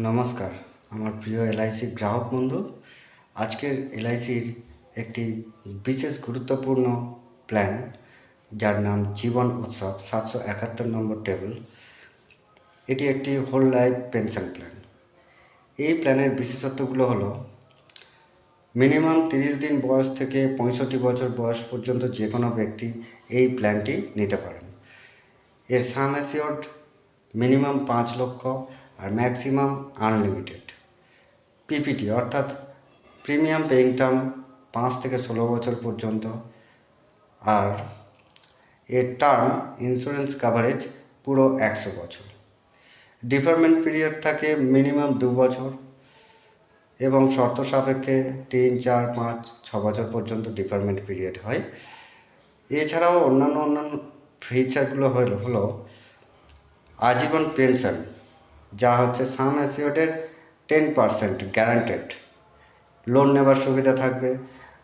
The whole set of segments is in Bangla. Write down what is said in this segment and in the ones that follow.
নমস্কার, আমার প্রিয় এলআইসি গ্রাহক বন্ধু। আজকের এলআইসির একটি বিশেষ গুরুত্বপূর্ণ প্ল্যান যার নাম জীবন উৎসব, সাতশো একাত্তর নম্বর টেবিল এটি একটি হোল লাইফ পেনশন প্ল্যান এই প্ল্যানের বিশেষত্বগুলো হলো মিনিমাম তিরিশ দিন বয়স থেকে পঁয়ষট্টি বছর বয়স পর্যন্ত যে কোনো ব্যক্তি এই প্ল্যানটি নিতে পারেন। এর অ্যাসিওর্ড মিনিমাম পাঁচ লক্ষ আর ম্যাক্সিমাম আনলিমিটেড। পিপিটি অর্থাৎ প্রিমিয়াম পেইং টার্ম পাঁচ থেকে ষোলো বছর পর্যন্ত। আর এর টার্ম ইন্স্যুরেন্স কাভারেজ পুরো একশো বছর। ডিফারমেন্ট পিরিয়ড থাকে মিনিমাম দু বছর এবং শর্ত সাপেক্ষে তিন, চার, পাঁচ, ছ বছর পর্যন্ত ডিফারমেন্ট পিরিয়ড হয়। এছাড়াও অন্যান্য অন্যান্য ফিচারগুলো হলো আজীবন পেনশন। যা হচ্ছে সাম অ্যাসিওর্ডের টেন পারসেন্ট গ্যারান্টেড লোন নেবার সুবিধা থাকবে।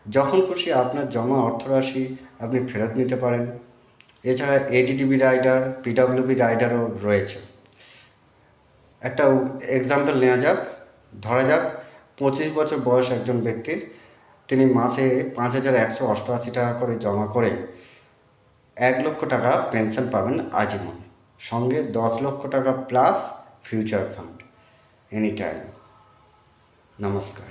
যখন খুশি আপনার জমা অর্থরাশি আপনি ফেরত নিতে পারেন। এছাড়া এডিডিবি রাইডার পিডাব্লিউবি রাইডারও রয়েছে। একটা এক্সাম্পল নেওয়া যাক। ধরা যাক, পঁচিশ বছর বয়স একজন ব্যক্তির। তিনি মাসে পাঁচ হাজার একশো অষ্টআশি টাকা করে জমা করে এক লক্ষ টাকা পেনশন পাবেন আজীবন সঙ্গে দশ লক্ষ টাকা plus future fund. Anytime. Namaskar.